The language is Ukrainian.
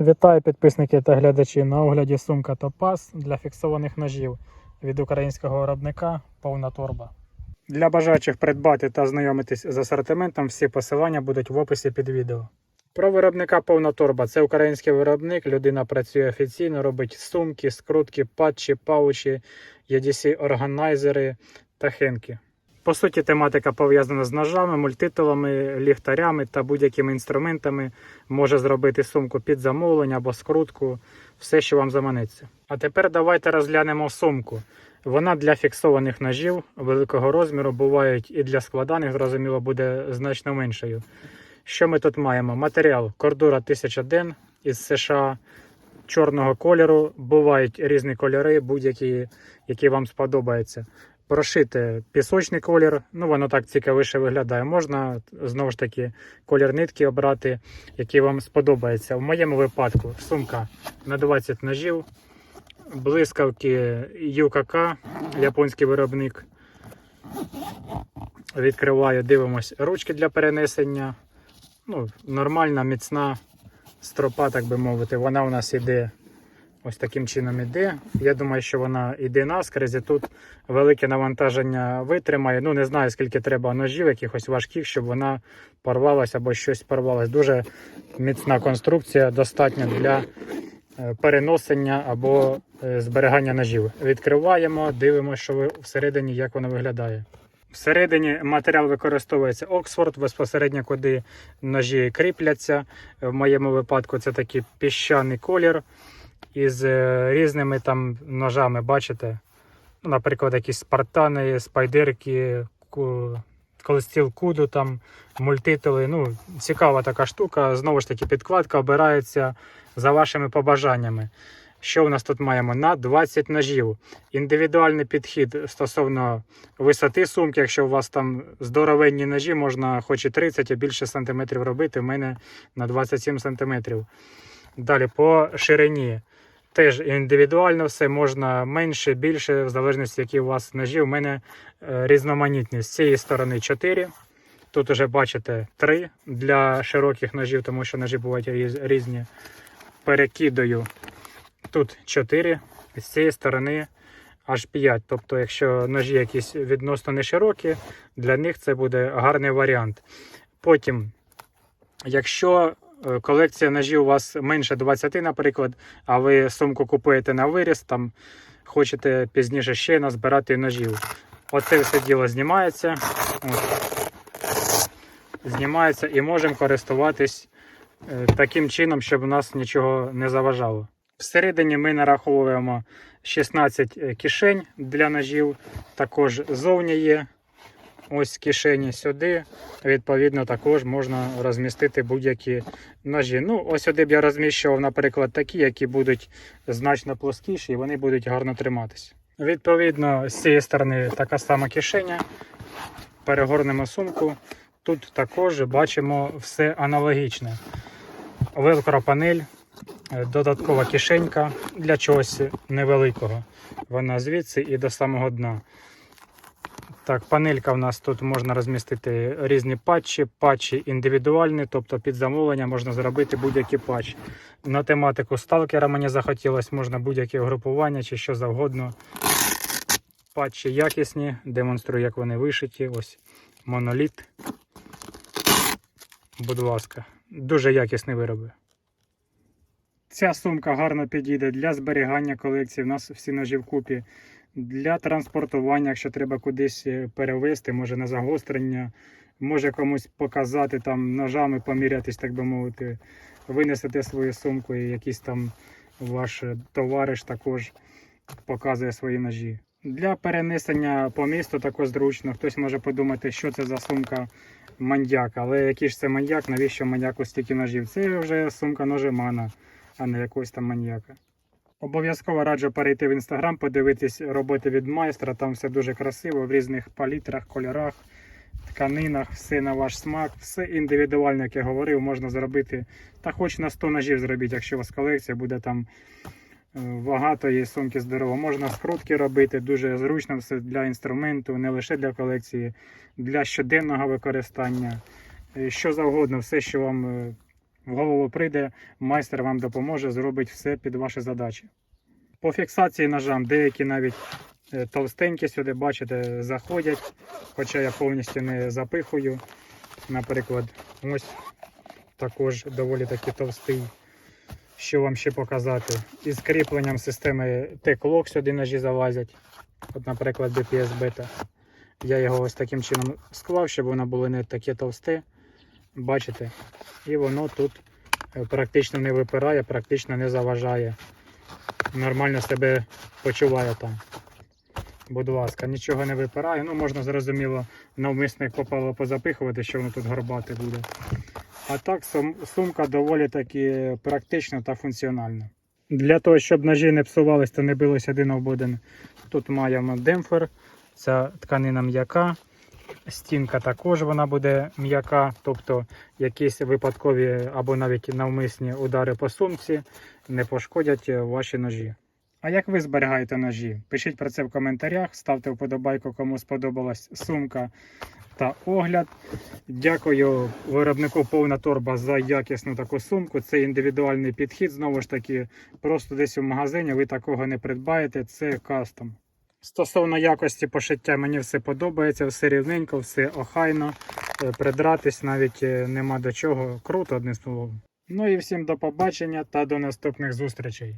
Вітаю підписники та глядачі на огляді сумка Топаз для фіксованих ножів від українського виробника повна торба. Для бажаючих придбати та знайомитись з асортиментом, всі посилання будуть в описі під відео. Про виробника повна торба. Це український виробник. Людина працює офіційно, робить сумки, скрутки, патчі, паучі, EDC органайзери та хенки. По суті, тематика пов'язана з ножами, мультитулами, ліхтарями та будь-якими інструментами. Може зробити сумку під замовлення або скрутку, все, що вам заманеться. А тепер давайте розглянемо сумку. Вона для фіксованих ножів великого розміру, бувають і для складаних, зрозуміло, буде значно меншою. Що ми тут маємо? Матеріал кордура 1001 із США чорного кольору. Бувають різні кольори, будь-які, які вам сподобаються. Прошити пісочний колір, ну воно так цікавіше виглядає. Можна знову ж таки колір нитки обрати, який вам сподобається. В моєму випадку сумка на 20 ножів, блискавки ЮКК, японський виробник. Відкриваю, дивимось ручки для перенесення. Ну, Нормальна, міцна стропа, так би мовити. Вона у нас іде ось таким чином іде. Я думаю, що вона іде наскрізь. і Тут велике навантаження витримає. Ну, не знаю, скільки треба ножів, якихось важких, щоб вона порвалася або щось порвалось. Дуже міцна конструкція, достатня для е, переносення або е, зберігання ножів. Відкриваємо, дивимося, що всередині, як воно виглядає. Всередині матеріал використовується Оксфорд, безпосередньо куди ножі кріпляться. В моєму випадку це такий піщаний колір із е, різними там ножами, бачите? Ну, Наприклад, якісь спартани, спайдерки, колестіл куду, там, мультитули. Ну, цікава така штука. Знову ж таки, підкладка обирається за вашими побажаннями. Що в нас тут маємо? На 20 ножів. Індивідуальний підхід стосовно висоти сумки. Якщо у вас там здоровенні ножі, можна хоч і 30 і більше сантиметрів робити. У мене на 27 сантиметрів. Далі по ширині. Теж індивідуально все можна менше, більше, в залежності, які у вас ножі. У мене е, різноманітні. З цієї сторони 4. Тут уже бачите 3 для широких ножів, тому що ножі бувають різні. Перекидаю. Тут 4, з цієї сторони аж 5. Тобто, якщо ножі якісь відносно не широкі, для них це буде гарний варіант. Потім, якщо колекція ножів у вас менше 20, наприклад, а ви сумку купуєте на виріс, там хочете пізніше ще назбирати ножів. Оце все діло знімається. От. Знімається і можемо користуватись е, таким чином, щоб у нас нічого не заважало. Всередині ми нараховуємо 16 кишень для ножів. Також зовні є ось кишені сюди. Відповідно, також можна розмістити будь-які ножі. Ну, ось сюди б я розміщував, наприклад, такі, які будуть значно плоскіші і вони будуть гарно триматися. Відповідно, з цієї сторони така сама кишеня. Перегорнемо сумку. Тут також бачимо все аналогічне. Велкро панель, е, додаткова кишенька для чогось невеликого. Вона звідси і до самого дна. Так, панелька в нас тут можна розмістити різні патчі, патчі індивідуальні, тобто під замовлення можна зробити будь-який патч. На тематику сталкера мені захотілося, можна будь-яке групування чи що завгодно. Патчі якісні, демонструю, як вони вишиті. Ось моноліт. Будь ласка, дуже якісні вироби. Ця сумка гарно підійде для зберігання колекції. У нас всі ножі вкупі. Для транспортування, якщо треба кудись е, перевезти, може на загострення, може комусь показати там ножами, помірятись, так би мовити, винесете свою сумку і якийсь там ваш е, товариш також показує свої ножі. Для перенесення по місту також зручно. Хтось може подумати, що це за сумка маньяк, але який ж це маньяк, навіщо маньяку стільки ножів? Це вже сумка ножемана, а не якогось там маньяка. Обов'язково раджу перейти в інстаграм, подивитись роботи від майстра. Там все дуже красиво, в різних палітрах, кольорах, тканинах, все на ваш смак, все індивідуально, як я говорив, можна зробити. Та хоч на 100 ножів зробіть, якщо у вас колекція буде там е, багато є сумки здорово. Можна скрутки робити, дуже зручно все для інструменту, не лише для колекції, для щоденного використання. Е, Що завгодно, все, що вам е, в голову прийде, майстер вам допоможе, зробить все під ваші задачі. По фіксації ножам деякі навіть е, товстенькі сюди, бачите, заходять, хоча я повністю не запихую. Наприклад, ось також доволі таки товстий. Що вам ще показати? Із кріпленням системи T-Clock сюди ножі залазять. От, наприклад, DPS бета. Я його ось таким чином склав, щоб воно було не таке товсте. Бачите? І воно тут е, практично не випирає, практично не заважає. Нормально себе почуває там. Будь ласка, нічого не випирає. Ну, можна зрозуміло, навмисно як попало позапихувати, що воно тут горбати буде. А так, сумка доволі таки практична та функціональна. Для того, щоб ножі не псувались та не бились один об один, тут маємо демпфер. Ця тканина м'яка. Стінка також вона буде м'яка, тобто якісь випадкові або навіть навмисні удари по сумці не пошкодять е, ваші ножі. А як ви зберігаєте ножі? Пишіть про це в коментарях, ставте вподобайку, кому сподобалась сумка та огляд. Дякую виробнику повна торба за якісну таку сумку. Це індивідуальний підхід. Знову ж таки, просто десь у магазині ви такого не придбаєте. Це кастом. Стосовно якості пошиття, мені все подобається, все рівненько, все охайно. Е, Придратись навіть е, нема до чого. Круто, одним словом. Ну і всім до побачення та до наступних зустрічей.